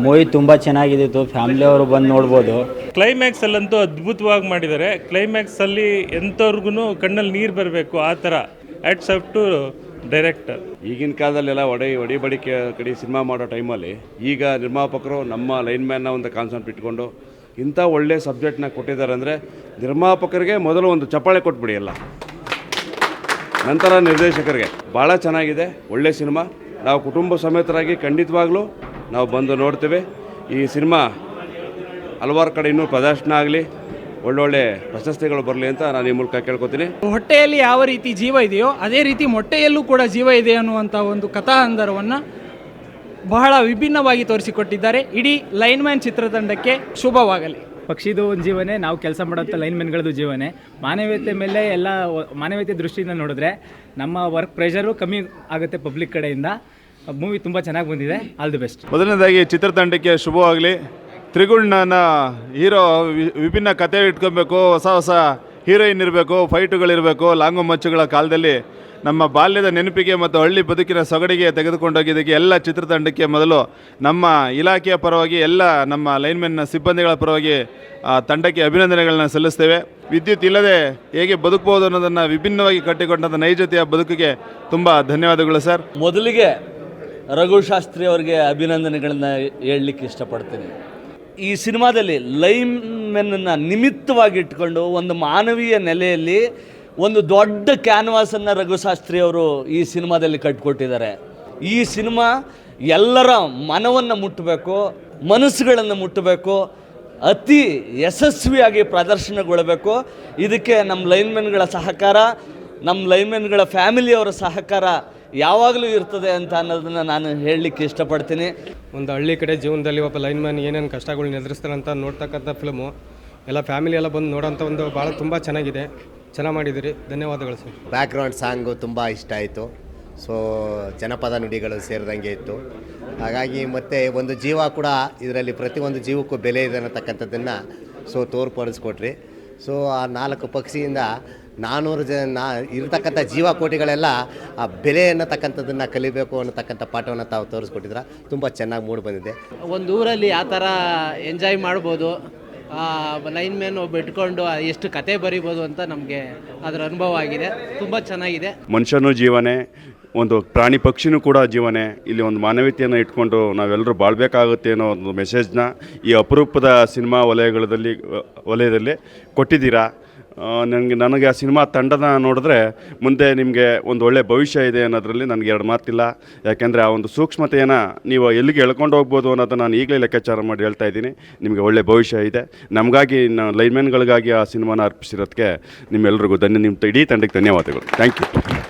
Movie ತುಂಬ ಚೆನ್ನಾಗಿದ್ದಿತ್ತು family ಅವರು ಬಂದು ನೋಡ್ಬೋದು. ಕ್ಲೈಮ್ಯಾಕ್ಸ್ ಅಲ್ಲಂತೂ ಅದ್ಭುತವಾಗಿ ಮಾಡಿದ್ದಾರೆ. ಕ್ಲೈಮ್ಯಾಕ್ಸ್ ಅಲ್ಲಿ ಎಂಥವ್ರಿಗೂ ಕಣ್ಣಲ್ಲಿ ನೀರು ಬರಬೇಕು ಆ ಥರ. ಅಟ್ಸ್ ಅಪ್ ಟು ಡೈರೆಕ್ಟರ್ ಈಗಿನ ಕಾಲದಲ್ಲೆಲ್ಲ ಒಡೆ ಹೊಡಿಬಡಿ ಕಡೆ ಸಿನಿಮಾ ಮಾಡೋ ಟೈಮಲ್ಲಿ ಈಗ ನಿರ್ಮಾಪಕರು ನಮ್ಮ ಲೈನ್ ಮ್ಯಾನ್ನ ಒಂದು ಕಾನ್ಸೆಪ್ಟ್ ಇಟ್ಕೊಂಡು ಇಂಥ ಒಳ್ಳೆ ಸಬ್ಜೆಕ್ಟ್ನ ಕೊಟ್ಟಿದ್ದಾರೆ ಅಂದರೆ ನಿರ್ಮಾಪಕರಿಗೆ ಮೊದಲು ಒಂದು ಚಪ್ಪಾಳೆ ಕೊಟ್ಬಿಡಿ ಎಲ್ಲ. ನಂತರ ನಿರ್ದೇಶಕರಿಗೆ. ಭಾಳ ಚೆನ್ನಾಗಿದೆ ಒಳ್ಳೆ ಸಿನಿಮಾ. ನಾವು ಕುಟುಂಬ ಸಮೇತರಾಗಿ ಖಂಡಿತವಾಗ್ಲೂ ನಾವು ಬಂದು ನೋಡ್ತೇವೆ. ಈ ಸಿನಿಮಾ ಹಲವಾರು ಕಡೆ ಇನ್ನೂ ಪ್ರದರ್ಶನ ಆಗಲಿ ಒಳ್ಳೊಳ್ಳೆ ಪ್ರಶಸ್ತಿಗಳು ಬರಲಿ ಅಂತ ನಾನು ಈ ಮೂಲಕ ಕೇಳ್ಕೊತೀನಿ. ಹೊಟ್ಟೆಯಲ್ಲಿ ಯಾವ ರೀತಿ ಜೀವ ಇದೆಯೋ ಅದೇ ರೀತಿ ಮೊಟ್ಟೆಯಲ್ಲೂ ಕೂಡ ಜೀವ ಇದೆ ಅನ್ನುವಂಥ ಒಂದು ಕಥಾಹಂದರವನ್ನು ಬಹಳ ವಿಭಿನ್ನವಾಗಿ ತೋರಿಸಿಕೊಟ್ಟಿದ್ದಾರೆ. ಇಡೀ ಲೈನ್ ಮ್ಯಾನ್ ಚಿತ್ರತಂಡಕ್ಕೆ ಶುಭವಾಗಲಿ. ಪಕ್ಷಿದು ಒಂದು ಜೀವನೇ ನಾವು ಕೆಲಸ ಮಾಡೋಂಥ ಲೈನ್ಮೆನ್ಗಳದ್ದು ಜೀವನೇ. ಮಾನವೀಯತೆ ಮೇಲೆ ಎಲ್ಲ ವ- ಮಾನವೀಯತೆ ದೃಷ್ಟಿಯಿಂದ ನೋಡಿದ್ರೆ ನಮ್ಮ ವರ್ಕ್ ಪ್ರೆಷರು ಕಮ್ಮಿ ಆಗುತ್ತೆ ಪಬ್ಲಿಕ್ ಕಡೆಯಿಂದ. ಮೂವಿ ತುಂಬ ಚೆನ್ನಾಗಿ ಬಂದಿದೆ. ಆಲ್ ದಿ ಬೆಸ್ಟ್ ಮೊದಲನೇದಾಗಿ ಚಿತ್ರತಂಡಕ್ಕೆ ಶುಭವಾಗಲಿ. ತ್ರಿಗುಣನ ಹೀರೋ ವಿಭಿನ್ನ ಕತೆ ಇಟ್ಕೊಬೇಕು ಹೊಸ ಹೊಸ ಹೀರೋಯಿನ್ ಇರಬೇಕು ಫೈಟುಗಳಿರಬೇಕು ಲಾಂಗು ಮಚ್ಚುಗಳ ಕಾಲದಲ್ಲಿ ನಮ್ಮ ಬಾಲ್ಯದ ನೆನಪಿಗೆ ಮತ್ತು ಹಳ್ಳಿ ಬದುಕಿನ ಸೊಗಡಿಗೆ ತೆಗೆದುಕೊಂಡೋಗಿದ್ದಕ್ಕೆ ಎಲ್ಲ ಚಿತ್ರತಂಡಕ್ಕೆ ಮೊದಲು ನಮ್ಮ ಇಲಾಖೆಯ ಪರವಾಗಿ ಎಲ್ಲ ನಮ್ಮ ಲೈನ್ಮೆನ್ನ ಸಿಬ್ಬಂದಿಗಳ ಪರವಾಗಿ ಆ ತಂಡಕ್ಕೆ ಅಭಿನಂದನೆಗಳನ್ನ ಸಲ್ಲಿಸ್ತೇವೆ. ವಿದ್ಯುತ್ ಇಲ್ಲದೆ ಹೇಗೆ ಬದುಕಬಹುದು ಅನ್ನೋದನ್ನು ವಿಭಿನ್ನವಾಗಿ ಕಟ್ಟಿಕೊಂಡಂಥ ನೈಜತೆಯ ಬದುಕಿಗೆ ತುಂಬ ಧನ್ಯವಾದಗಳು ಸರ್. ಮೊದಲಿಗೆ ರಘುಶಾಸ್ತ್ರಿ ಅವರಿಗೆ ಅಭಿನಂದನೆಗಳನ್ನು ಹೇಳಲಿಕ್ಕೆ ಇಷ್ಟಪಡ್ತೀನಿ. ಈ ಸಿನಿಮಾದಲ್ಲಿ ಲೈನ್ ಮೆನ್ನನ್ನು ನಿಮಿತ್ತವಾಗಿ ಇಟ್ಕೊಂಡು ಒಂದು ಮಾನವೀಯ ನೆಲೆಯಲ್ಲಿ ಒಂದು ದೊಡ್ಡ ಕ್ಯಾನ್ವಾಸನ್ನು ರಘುಶಾಸ್ತ್ರಿ ಅವರು ಈ ಸಿನಿಮಾದಲ್ಲಿ ಕಟ್ಕೊಟ್ಟಿದ್ದಾರೆ. ಈ ಸಿನಿಮಾ ಎಲ್ಲರ ಮನವನ್ನು ಮುಟ್ಟಬೇಕು ಮನಸ್ಸುಗಳನ್ನು ಮುಟ್ಟಬೇಕು ಅತಿ ಯಶಸ್ವಿಯಾಗಿ ಪ್ರದರ್ಶನಗೊಳ್ಳಬೇಕು ಇದಕ್ಕೆ ನಮ್ಮ ಲೈನ್ಮೆನ್ಗಳ ಸಹಕಾರ ನಮ್ಮ ಲೈಮೆನ್ಗಳ ಫ್ಯಾಮಿಲಿಯವರ ಸಹಕಾರ ಯಾವಾಗಲೂ ಇರ್ತದೆ ಅಂತ ಅನ್ನೋದನ್ನು ನಾನು ಹೇಳಲಿಕ್ಕೆ ಇಷ್ಟಪಡ್ತೀನಿ. ಒಂದು ಹಳ್ಳಿ ಕಡೆ ಜೀವನದಲ್ಲಿ ಒಬ್ಬ ಲೈನ್ಮ್ಯಾನ್ ಏನೇನು ಕಷ್ಟಗಳನ್ನ ಎದುರಿಸ್ತಾರೆ ಅಂತ ನೋಡ್ತಕ್ಕಂಥ ಫಿಲ್ಮು ಎಲ್ಲ ಫ್ಯಾಮಿಲಿ ಎಲ್ಲ ಬಂದು ನೋಡೋಂಥ ಒಂದು ಭಾಳ ತುಂಬ ಚೆನ್ನಾಗಿದೆ. ಚೆನ್ನಾಗಿ ಮಾಡಿದಿರಿ ಧನ್ಯವಾದಗಳು ಸರ್. ಬ್ಯಾಕ್ಗ್ರೌಂಡ್ ಸಾಂಗು ತುಂಬ ಇಷ್ಟ ಆಯಿತು. ಸೊ ಜನಪದ ನುಡಿಗಳು ಸೇರಿದಂಗೆ ಇತ್ತು. ಹಾಗಾಗಿ ಮತ್ತು ಒಂದು ಜೀವ ಕೂಡ ಇದರಲ್ಲಿ ಪ್ರತಿಯೊಂದು ಜೀವಕ್ಕೂ ಬೆಲೆ ಇದೆ ಅನ್ನತಕ್ಕಂಥದ್ದನ್ನು ಸೊ ತೋರ್ಪಡಿಸ್ಕೊಟ್ರಿ. ಸೊ ಆ ನಾಲ್ಕು ಪಕ್ಷಿಯಿಂದ ನಾನ್ನೂರು ಜನ ನಾ ಇರತಕ್ಕಂಥ ಜೀವಕೋಟಿಗಳೆಲ್ಲ ಆ ಬೆಲೆ ಅನ್ನತಕ್ಕಂಥದ್ದನ್ನು ಕಲಿಬೇಕು ಅನ್ನತಕ್ಕಂಥ ಪಾಠವನ್ನು ತಾವು ತೋರಿಸ್ಕೊಟ್ಟಿದ್ರ. ತುಂಬ ಚೆನ್ನಾಗಿ ಮೂಡಿ ಬಂದಿದೆ. ಒಂದು ಊರಲ್ಲಿ ಆ ಥರ ಎಂಜಾಯ್ ಮಾಡ್ಬೋದು. ಲೈನ್ ಮ್ಯಾನ್ ಒಬ್ಬ ಇಟ್ಕೊಂಡು ಎಷ್ಟು ಕತೆ ಬರಿಬೋದು ಅಂತ ನಮಗೆ ಅದರ ಅನುಭವ ಆಗಿದೆ. ತುಂಬ ಚೆನ್ನಾಗಿದೆ. ಮನುಷ್ಯನೂ ಜೀವನೇ ಒಂದು ಪ್ರಾಣಿ ಪಕ್ಷಿನೂ ಕೂಡ ಜೀವನೇ. ಇಲ್ಲಿ ಒಂದು ಮಾನವೀಯತೆಯನ್ನು ಇಟ್ಕೊಂಡು ನಾವೆಲ್ಲರೂ ಬಾಳ್ಬೇಕಾಗುತ್ತೆ ಅನ್ನೋ ಒಂದು ಮೆಸೇಜ್ನ ಈ ಅಪರೂಪದ ಸಿನಿಮಾ ವಲಯಗಳಲ್ಲಿ ವಲಯದಲ್ಲಿ ಕೊಟ್ಟಿದ್ದೀರಾ? ನನಗೆ ನನಗೆ ಆ ಸಿನಿಮಾ ತಂಡನ ನೋಡಿದ್ರೆ ಮುಂದೆ ನಿಮಗೆ ಒಂದು ಒಳ್ಳೆಯ ಭವಿಷ್ಯ ಇದೆ ಅನ್ನೋದರಲ್ಲಿ ನನಗೆ ಎರಡು ಮಾತಿಲ್ಲ. ಯಾಕೆಂದರೆ ಆ ಒಂದು ಸೂಕ್ಷ್ಮತೆಯನ್ನು ನೀವು ಎಲ್ಲಿಗೆ ಎಳ್ಕೊಂಡು ಹೋಗ್ಬೋದು ಅನ್ನೋದನ್ನು ನಾನು ಈಗಲೇ ಲೆಕ್ಕಾಚಾರ ಮಾಡಿ ಹೇಳ್ತಾ ಇದ್ದೀನಿ. ನಿಮಗೆ ಒಳ್ಳೆಯ ಭವಿಷ್ಯ ಇದೆ. ನಮಗಾಗಿ ಲೈನ್ಮ್ಯಾನ್ಗಳಿಗಾಗಿ ಆ ಸಿನಿಮಾನ ಅರ್ಪಿಸಿರೋದಕ್ಕೆ ನಿಮ್ಮೆಲ್ಲರಿಗೂ ಧನ್ಯ, ನಿಮ್ಮ ಇಡೀ ತಂಡಕ್ಕೆ ಧನ್ಯವಾದಗಳು. Thank you.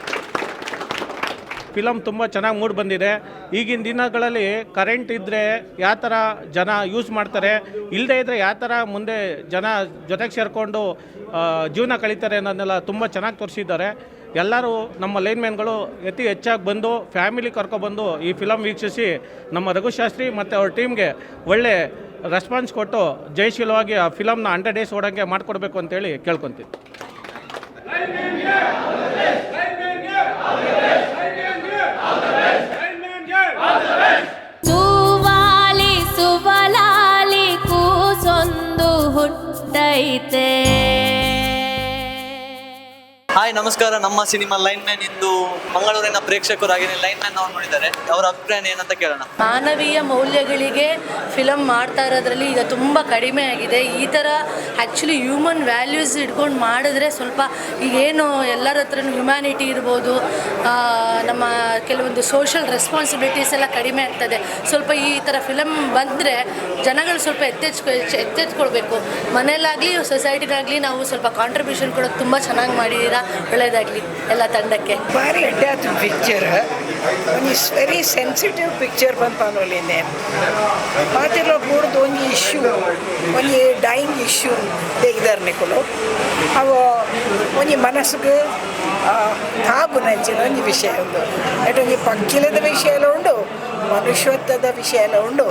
ಫಿಲಮ್ ತುಂಬ ಚೆನ್ನಾಗಿ ಮೂಡ್ ಬಂದಿದೆ. ಈಗಿನ ದಿನಗಳಲ್ಲಿ ಕರೆಂಟ್ ಇದ್ದರೆ ಯಾವ ಥರ ಜನ ಯೂಸ್ ಮಾಡ್ತಾರೆ ಇಲ್ಲದೇ ಇದ್ದರೆ ಯಾವ ಥರ ಮುಂದೆ ಜನ ಜೊತೆಗೆ ಸೇರಿಕೊಂಡು ಜೀವನ ಕಳೀತಾರೆ ಅನ್ನೋದನ್ನೆಲ್ಲ ತುಂಬ ಚೆನ್ನಾಗಿ ತೋರಿಸಿದ್ದಾರೆ. ಎಲ್ಲರೂ ನಮ್ಮ ಲೈನ್ ಮ್ಯಾನ್ಗಳು ಅತಿ ಹೆಚ್ಚಾಗಿ ಬಂದು ಫ್ಯಾಮಿಲಿ ಕರ್ಕೊಬಂದು ಈ ಫಿಲಮ್ ವೀಕ್ಷಿಸಿ ನಮ್ಮ ರಘುಶಾಸ್ತ್ರಿ ಮತ್ತು ಅವ್ರ ಟೀಮ್ಗೆ ಒಳ್ಳೆ ರೆಸ್ಪಾನ್ಸ್ ಕೊಟ್ಟು ಜಯಶೀಲವಾಗಿ ಆ ಫಿಲಮ್ನ ಹಂಡ್ರೆಡ್ ಡೇಸ್ ಓಡೋಂಗೆ ಮಾಡಿಕೊಡ್ಬೇಕು ಅಂತೇಳಿ ಕೇಳ್ಕೊತೀನಿ. ನಮಸ್ಕಾರ. ನಮ್ಮ ಸಿನಿಮಾ ಲೈನ್ ಮ್ಯಾನ್ ಇಂದು ಮಂಗಳೂರಿನ ಪ್ರೇಕ್ಷಕರಾಗಿ ಲೈನ್ ಮ್ಯಾನ್ ಅವ್ರು ನೋಡಿದ್ದಾರೆ. ಅವರ ಅಭಿಪ್ರಾಯ ಏನಂತ ಕೇಳೋಣ. ಮಾನವೀಯ ಮೌಲ್ಯಗಳಿಗೆ ಫಿಲಮ್ ಮಾಡ್ತಾ ಇರೋದ್ರಲ್ಲಿ ಈಗ ತುಂಬ ಕಡಿಮೆ ಆಗಿದೆ. ಈ ಥರ ಆ್ಯಕ್ಚುಲಿ ಹ್ಯೂಮನ್ ವ್ಯಾಲ್ಯೂಸ್ ಇಟ್ಕೊಂಡು ಮಾಡಿದ್ರೆ ಸ್ವಲ್ಪ ಈಗೇನು ಎಲ್ಲರ ಹತ್ರನೂ ಹ್ಯುಮ್ಯಾನಿಟಿ ಇರ್ಬೋದು ನಮ್ಮ ಕೆಲವೊಂದು ಸೋಷಲ್ ರೆಸ್ಪಾನ್ಸಿಬಿಲಿಟೀಸ್ ಎಲ್ಲ ಕಡಿಮೆ ಆಗ್ತದೆ. ಸ್ವಲ್ಪ ಈ ಥರ ಫಿಲಮ್ ಬಂದರೆ ಜನಗಳು ಸ್ವಲ್ಪ ಎತ್ತೆಚ್ಕೊ ಎತ್ತೆಚ್ಕೊಳ್ಬೇಕು ಮನೇಲಾಗಲಿ ಸೊಸೈಟಿಗಾಗಲಿ ನಾವು ಸ್ವಲ್ಪ ಕಾಂಟ್ರಿಬ್ಯೂಷನ್ ಕೊಡೋದು ತುಂಬ ಚೆನ್ನಾಗಿ ಮಾಡಿದ್ದೀರಾ? ಒಳ್ಳೆಯದಾಗಲಿ ಎಲ್ಲ ತಂಡಕ್ಕೆ. ಭಾರಿ ಅಡ್ಡಾದ picture is very sensitive picture ಬಂತಾನೊಲಿಂದೆ ಮಾತಿರೋ ಬೂಡ್ದು ಒಂದು ಇಶ್ಯೂ ಒಂದು ಡೈಯಿಂಗ್ ಇಶ್ಯೂ ತೆಗೆದಾರೆ ನಿಕುಲು ಅವು ಒಂದು ಮನಸ್ಸಿಗೆ ಹಾಗು ನಂಚಿನ ಒಂದು ವಿಷಯ ಉಂಡು ಒಂದು ಪಕ್ಕಿಲದ ವಿಷಯ ಎಲ್ಲ ಉಂಡು ಮನುಷ್ಯತ್ವದ ವಿಷಯ ಎಲ್ಲ ಉಂಡು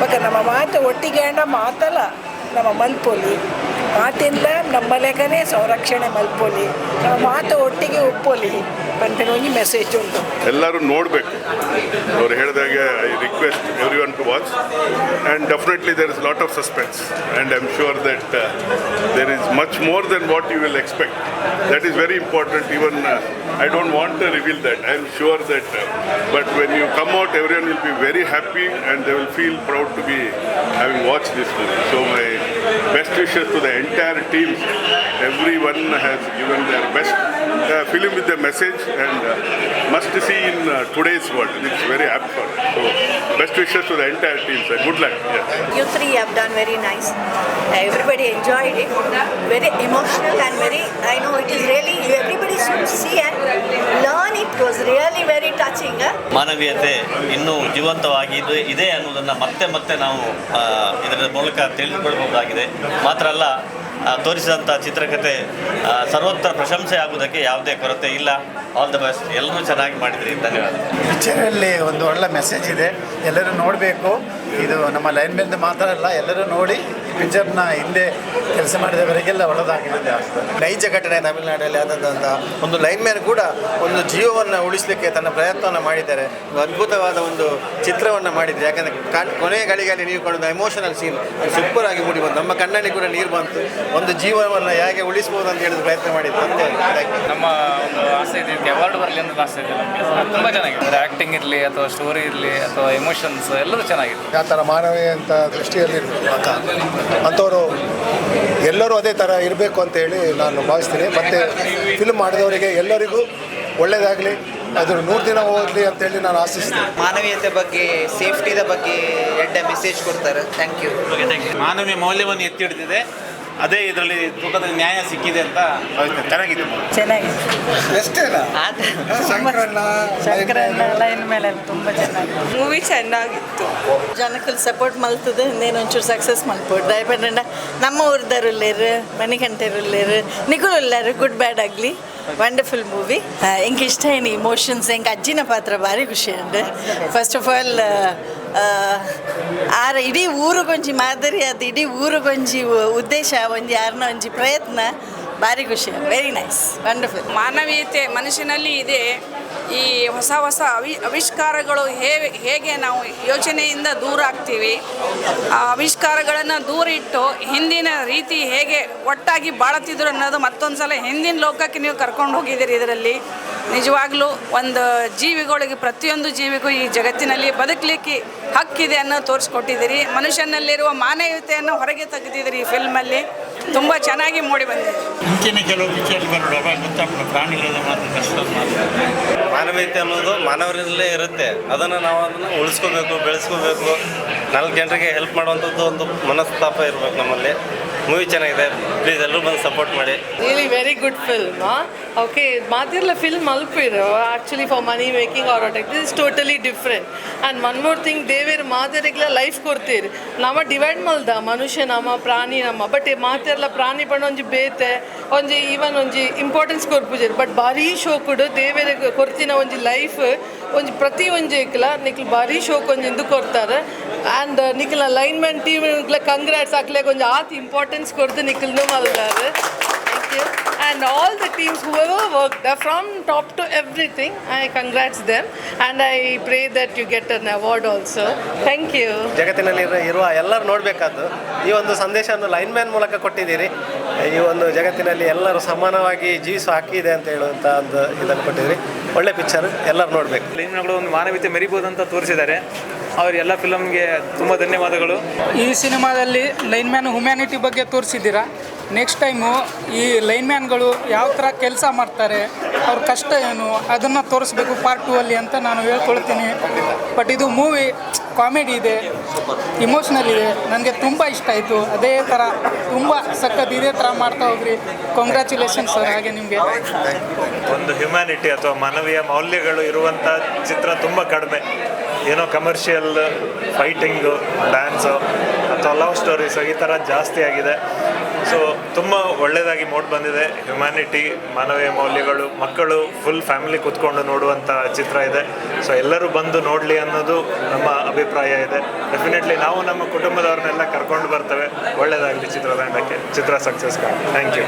ಬೊಕ ನಮ್ಮ ಮಾತು ಒಟ್ಟಿಗೆ ಮಾತಲ್ಲ, ನಮ್ಮ ಮಲ್ಪೊಲಿ. ಮಾತಿಂದ ನಮ್ಮ ಲೆಕ್ಕನೇ ಸಂರಕ್ಷಣೆ ಮಲ್ಪೊಲಿ. ನಮ್ಮ ಮಾತು ಒಟ್ಟಿಗೆ ಒಪ್ಪೊಲಿ. ಅಂತ ಒಂಜಿ ಮೆಸೇಜ್ ಉಂಟು. ಎಲ್ಲರೂ ನೋಡಬೇಕು. ಅವ್ರು ಹೇಳಿದಾಗೆ I request everyone to watch and definitely there is lot of suspense and I am sure that there is much more than what you will expect that is very important even I don't want to reveal that I am sure that but when you come out everyone will be very happy and they will feel proud to be having watch this movie so my Best wishes to the entire team. Everyone has given their best. Uh, film with the message and uh, must see in uh, today's world. It's very apt for. So, best wishes to the entire team, sir. Good luck. Yes. You three have done very nice. Everybody enjoyed it. Very emotional and very ಮಾನವೀಯತೆ ಇನ್ನೂ ಜೀವಂತವಾಗಿ ಇದು ಇದೆ ಅನ್ನೋದನ್ನು ಮತ್ತೆ ಮತ್ತೆ ನಾವು ಇದರ ಮೂಲಕ ತಿಳಿದುಕೊಳ್ಬಹುದಾಗಿದೆ. ಮಾತ್ರ ಅಲ್ಲ ತೋರಿಸಿದಂಥ ಚಿತ್ರಕಥೆ ಸರ್ವತ್ರ ಪ್ರಶಂಸೆ ಆಗುವುದಕ್ಕೆ ಯಾವುದೇ ಕೊರತೆ ಇಲ್ಲ. ಆಲ್ ದ ಬೆಸ್ಟ್ ಎಲ್ಲರೂ ಚೆನ್ನಾಗಿ ಮಾಡಿದ್ರಿ. ಧನ್ಯವಾದ. ಪಿಕ್ಚರಲ್ಲಿ ಒಂದು ಒಳ್ಳೆ ಮೆಸೇಜ್ ಇದೆ. ಎಲ್ಲರೂ ನೋಡಬೇಕು. ಇದು ನಮ್ಮ ಲೈನ್ ಮೇಲೆ ಮಾತ್ರ ಅಲ್ಲ ಎಲ್ಲರೂ ನೋಡಿ ಪಿಕ್ಚರ್ನ ಹಿಂದೆ ಕೆಲಸ ಮಾಡಿದವರಿಗೆಲ್ಲ ಒಳ್ಳೆದಾಗಿದೆ ನೈಜ ಘಟನೆ ತಮಿಳುನಾಡಲ್ಲಿ ಆದಂಥ ಒಂದು ಲೈನ್ ಮ್ಯಾನ್ ಕೂಡ ಒಂದು ಜೀವವನ್ನು ಉಳಿಸಲಿಕ್ಕೆ ತನ್ನ ಪ್ರಯತ್ನವನ್ನು ಮಾಡಿದ್ದಾರೆ. ಒಂದು ಅದ್ಭುತವಾದ ಒಂದು ಚಿತ್ರವನ್ನು ಮಾಡಿದ್ದಾರೆ. ಯಾಕಂದರೆ ಕಣ್ ಕೊನೆಯ ಗಳಿಗೆಯಲ್ಲಿ ನೀವು ಕೊಂಡ ಎಮೋಷನಲ್ ಸೀನ್ ಸೂಪರ್ ಆಗಿ ಮೂಡಿ ಬಂತು. ನಮ್ಮ ಕಣ್ಣಲ್ಲಿ ಕೂಡ ನೀರು ಬಂತು. ಒಂದು ಜೀವನವನ್ನು ಹೇಗೆ ಉಳಿಸ್ಬೋದು ಅಂತ ಹೇಳಿದ ಪ್ರಯತ್ನ ಮಾಡಿದ್ದು ಅಂತ ನಮ್ಮ ಒಂದು ಆಸೆ ಇದೆ. ಅವಾರ್ಡ್ ಬರಲಿ ಅಂತ ಆಸೆ ಇದೆ ನಮಗೆ. ತುಂಬ ಚೆನ್ನಾಗಿದೆ. ಆ್ಯಕ್ಟಿಂಗ್ ಇರಲಿ ಅಥವಾ ಸ್ಟೋರಿ ಇರಲಿ ಅಥವಾ ಎಮೋಷನ್ಸ್ ಎಲ್ಲರೂ ಚೆನ್ನಾಗಿದೆ. ಆ ಥರ ಮಾನವೀಯ ಅಂತ ದೃಷ್ಟಿಯಲ್ಲಿ ಅಂಥವರು ಎಲ್ಲರೂ ಅದೇ ಥರ ಇರಬೇಕು ಅಂತ ಹೇಳಿ ನಾನು ಭಾವಿಸ್ತೀನಿ. ಮತ್ತು ಫಿಲ್ಮ್ ಮಾಡಿದವರಿಗೆ ಎಲ್ಲರಿಗೂ ಒಳ್ಳೆಯದಾಗಲಿ ಅದ್ರ ನೂರು ದಿನ ಹೋಗಲಿ ಅಂತೇಳಿ ನಾನು ಆಶಿಸ್ತೀನಿ. ಮಾನವೀಯತೆ ಬಗ್ಗೆ ಸೇಫ್ಟಿದ ಬಗ್ಗೆ ಎಡ್ಡ ಮೆಸೇಜ್ ಕೊಡ್ತಾರೆ. ಥ್ಯಾಂಕ್ ಯು ಮಾನವೀಯ ಮೌಲ್ಯವನ್ನು ಎತ್ತಿ ಹಿಡಿದಿದೆ. ಅದೇ ಇದರಲ್ಲಿ ತೂಕದ ನ್ಯಾಯ ಸಿಕ್ಕಿದೆ ಅಂತ ಭಾವಿಸ್ತೇನೆ ಚೆನ್ನಾಗಿದೆ. ಚೆನ್ನಾಗಿದೆ. ಎಷ್ಟೇನಾ ಲೈನ್ ಮೇಲೆ ತುಂಬ ಚೆನ್ನಾಗಿದೆ. ಮೂವಿ ಚೆನ್ನಾಗಿತ್ತು. ಜನಕ್ಕೆ ಸಪೋರ್ಟ್ ಮಲ್ತದೆ ಇನ್ನೇನು ಒಂಚೂರು ಸಕ್ಸಸ್ ಮಲ್ಬೋದು ದಯಪಂಡ ನಮ್ಮ ಊರ್ದರುಲ್ಲೇರು ಮಣಿಕಂಠರುಲ್ಲೇರು ನಿಗುಲುಲ್ಲಾರು ಗುಡ್ ಬ್ಯಾಡ್ ಆಗಲಿ. ವಂಡರ್ಫುಲ್ ಮೂವಿ ಇಂಗೆ ಇಷ್ಟ ಏನು ಇಮೋಷನ್ಸ್ ಹೆಂಗೆ ಅಜ್ಜಿನ ಪಾತ್ರ ಭಾರಿ ಖುಷಿ ಉಂಡು ಫಸ್ಟ್ ಆಫ್ ಆಲ್ ಆರ ಇಡೀ ಊರಿಗೊಂಜಿ ಮಾದರಿ ಅದು ಇಡೀ ಊರಿಗೊಂಜಿ ಉದ್ದೇಶ ಒಂಜಿ ಯಾರನ್ನ ಒಂಜಿ ಪ್ರಯತ್ನ ಭಾರಿ ಖುಷಿ ವೆರಿ ನೈಸ್ ವಂಡರ್ಫುಲ್ ಮಾನವೀಯತೆ ಮನುಷ್ಯನಲ್ಲಿ ಇದೆ ಈ ಹೊಸ ಹೊಸ ಅವಿ ಆವಿಷ್ಕಾರಗಳು ಹೇಗೆ ಹೇಗೆ ನಾವು ಯೋಚನೆಯಿಂದ ದೂರ ಆಗ್ತೀವಿ, ಆ ಆವಿಷ್ಕಾರಗಳನ್ನು ದೂರ ಇಟ್ಟು ಹಿಂದಿನ ರೀತಿ ಹೇಗೆ ಒಟ್ಟಾಗಿ ಬಾಳತಿದ್ರು ಅನ್ನೋದು ಮತ್ತೊಂದು ಸಲ ಹಿಂದಿನ ಲೋಕಕ್ಕೆ ನೀವು ಕರ್ಕೊಂಡು ಹೋಗಿದ್ದೀರಿ ಇದರಲ್ಲಿ. ನಿಜವಾಗ್ಲೂ ಒಂದು ಜೀವಿಗಳಿಗೆ, ಪ್ರತಿಯೊಂದು ಜೀವಿಗೂ ಈ ಜಗತ್ತಿನಲ್ಲಿ ಬದುಕಲಿಕ್ಕೆ ಹಕ್ಕಿದೆ ಅನ್ನೋ ತೋರಿಸ್ಕೊಟ್ಟಿದ್ದೀರಿ. ಮನುಷ್ಯನಲ್ಲಿರುವ ಮಾನವೀಯತೆಯನ್ನು ಹೊರಗೆ ತೆಗೆದಿದ್ದೀರಿ ಈ ಫಿಲ್ಮಲ್ಲಿ ತುಂಬ ಚೆನ್ನಾಗಿ ಮೂಡಿ ಬಂದಿದೆ. ಮುಂಚಿನ ಕೆಲವು ಗೊತ್ತಾಗ್ತದೆ ಪ್ರಾಣಿಗಳ ಮಾತ್ರ ಕಷ್ಟ ಮಾನವೀಯತೆ ಅನ್ನೋದು ಮಾನವರಲ್ಲೇ ಇರುತ್ತೆ. ಅದನ್ನು ನಾವು ಅದನ್ನು ಉಳಿಸ್ಕೋಬೇಕು ಬೆಳೆಸ್ಕೋಬೇಕು. ನಾಲ್ಕು ಜನರಿಗೆ ಹೆಲ್ಪ್ ಮಾಡುವಂಥದ್ದು ಒಂದು ಮನಸ್ತಾಪ ಇರಬೇಕು ನಮ್ಮಲ್ಲಿ. ಮೂವಿ ಚೆನ್ನಾಗಿದೆ. ಪ್ಲೀಸ್ ಎಲ್ಲರೂ ಬಂದು ಸಪೋರ್ಟ್ ಮಾಡಿ. Really very good film okay ಮಾತಿರ್ಲ film ಅಲ್ಪಿರು actually for money making R tech this is totally different and one more thing ದೇವೇರ್ ಮಾತಿರಿಗ್ಲ ಲೈಫ್ ಕೊಡ್ತೀರಿ. ನಮ್ಮ ಡಿವೈಡ್ ಮಲ್ದ, ಮನುಷ್ಯ ನಮ್ಮ, ಪ್ರಾಣಿ ನಮ್ಮ. ಬಟ್ ಮಾತಿರ್ಲ ಪ್ರಾಣಿ ಪಂಡ ಒಂಜಿ ಬೇತೆ, ಒಂಜಿ ಈವನ್ ಒಂಜಿ ಇಂಪಾರ್ಟೆನ್ಸ್ ಕೊರ್ಪುಜೇರು ಬಟ್ ಭಾರಿ ಶೋಕುಡು ದೇವೇರ ಕೊರ್ತಿನ ಒಂಜಿ ಲೈಫ್ ಒಂಜಿ ಪ್ರತಿ ಒಂಜಿ ಇಕ್ಲ, ನಿಕ್ಲು ಭಾರಿ ಶೋಕ್ ಒಂಜಿ ಇಂದು ಕೊಡ್ತಾರೆ. ಆ್ಯಂಡ್ ನಿಕ್ಲ ಲೈನ್ಮೆನ್ ಟೀಮ್ ಕಂಗ್ರಾಟ್ಸ್ ಹಾಕ್ಲೆ ಒಂಜಿ ಆತ್ ಇಂಪಾರ್ಟೆನ್ಸ್ ಕೊಡ್ದು ನಿಕ್ಲ್ನು ಮಲ್ದಾರೆ Thank you. And all the teams, whoever worked there, from top to everything, I congrats them. And I pray that you get an award also. Thank you. ಜಗತ್ತಿನಲ್ಲಿ ಇರುವ ಎಲ್ಲರೂ ನೋಡಬೇಕಾದ್ದು ಈ ಒಂದು ಸಂದೇಶವನ್ನು ಲೈನ್ ಮ್ಯಾನ್ ಮೂಲಕ ಕೊಟ್ಟಿದ್ದೀರಿ. ಈ ಒಂದು ಜಗತ್ತಿನಲ್ಲಿ ಎಲ್ಲರೂ ಸಮಾನವಾಗಿ ಜೀವಿಸುವ ಹಾಕಿದೆ ಅಂತ ಹೇಳುವಂಥ ಒಂದು ಇದನ್ನು ಕೊಟ್ಟಿದ್ದೀರಿ. ಒಳ್ಳೆ ಪಿಕ್ಚರ್ ಎಲ್ಲರೂ ನೋಡಬೇಕು. ಲೈನ್ಗಳು ಒಂದು ಮಾನವೀಯತೆ ಮೆರಿಬೋದು ಅಂತ ತೋರಿಸಿದ್ದಾರೆ. ಅವ್ರ ಎಲ್ಲ ಫಿಲಮ್ಗೆ ತುಂಬ ಧನ್ಯವಾದಗಳು. ಈ ಸಿನಿಮಾದಲ್ಲಿ ಲೈನ್ ಮ್ಯಾನ್ ಹ್ಯುಮ್ಯಾನಿಟಿ ಬಗ್ಗೆ ತೋರಿಸಿದ್ದೀರಾ? ನೆಕ್ಸ್ಟ್ ಟೈಮು ಈ ಲೈನ್ ಮ್ಯಾನ್ಗಳು ಯಾವ ಥರ ಕೆಲಸ ಮಾಡ್ತಾರೆ ಅವ್ರ ಕಷ್ಟ ಏನು ಅದನ್ನು ತೋರಿಸ್ಬೇಕು ಪಾರ್ಟ್ ಟೂ ಅಲ್ಲಿ ಅಂತ ನಾನು ಹೇಳ್ಕೊಳ್ತೀನಿ. ಬಟ್ ಇದು ಮೂವಿ ಕಾಮಿಡಿ ಇದೆ ಇಮೋಷ್ನಲ್ ಇದೆ ನನಗೆ ತುಂಬ ಇಷ್ಟ ಆಯಿತು. ಅದೇ ಥರ ತುಂಬ ಸಖತ್ ಇದೇ ಥರ ಮಾಡ್ತಾ ಹೋಗ್ರಿ. ಕಂಗ್ರ್ಯಾಚುಲೇಷನ್ ಸರ್ ಹಾಗೆ ನಿಮಗೆ. ಒಂದು ಹ್ಯುಮ್ಯಾನಿಟಿ ಅಥವಾ ಮಾನವೀಯ ಮೌಲ್ಯಗಳು ಇರುವಂಥ ಚಿತ್ರ ತುಂಬ ಕಡಿಮೆ. ಏನೋ ಕಮರ್ಷಿಯಲ್ ಫೈಟಿಂಗು ಡ್ಯಾನ್ಸು ಅಥವಾ ಲವ್ ಸ್ಟೋರೀಸು ಈ ಥರ ಜಾಸ್ತಿ ಆಗಿದೆ. ಸೊ ತುಂಬ ಒಳ್ಳೆಯದಾಗಿ ಮೂಡ್ ಬಂದಿದೆ. ಹ್ಯುಮ್ಯಾನಿಟಿ ಮಾನವೀಯ ಮೌಲ್ಯಗಳು, ಮಕ್ಕಳು ಫುಲ್ ಫ್ಯಾಮಿಲಿ ಕೂತ್ಕೊಂಡು ನೋಡುವಂಥ ಚಿತ್ರ ಇದೆ. ಸೊ ಎಲ್ಲರೂ ಬಂದು ನೋಡಲಿ ಅನ್ನೋದು ನಮ್ಮ ಅಭಿಪ್ರಾಯ ಇದೆ. ಡೆಫಿನೆಟ್ಲಿ ನಾವು ನಮ್ಮ ಕುಟುಂಬದವ್ರನ್ನೆಲ್ಲ ಕರ್ಕೊಂಡು ಬರ್ತೇವೆ. ಒಳ್ಳೆಯದಾಗಲಿ ಚಿತ್ರತಂಡಕ್ಕೆ. ಚಿತ್ರ ಸಕ್ಸಸ್ ಥ್ಯಾಂಕ್ ಯು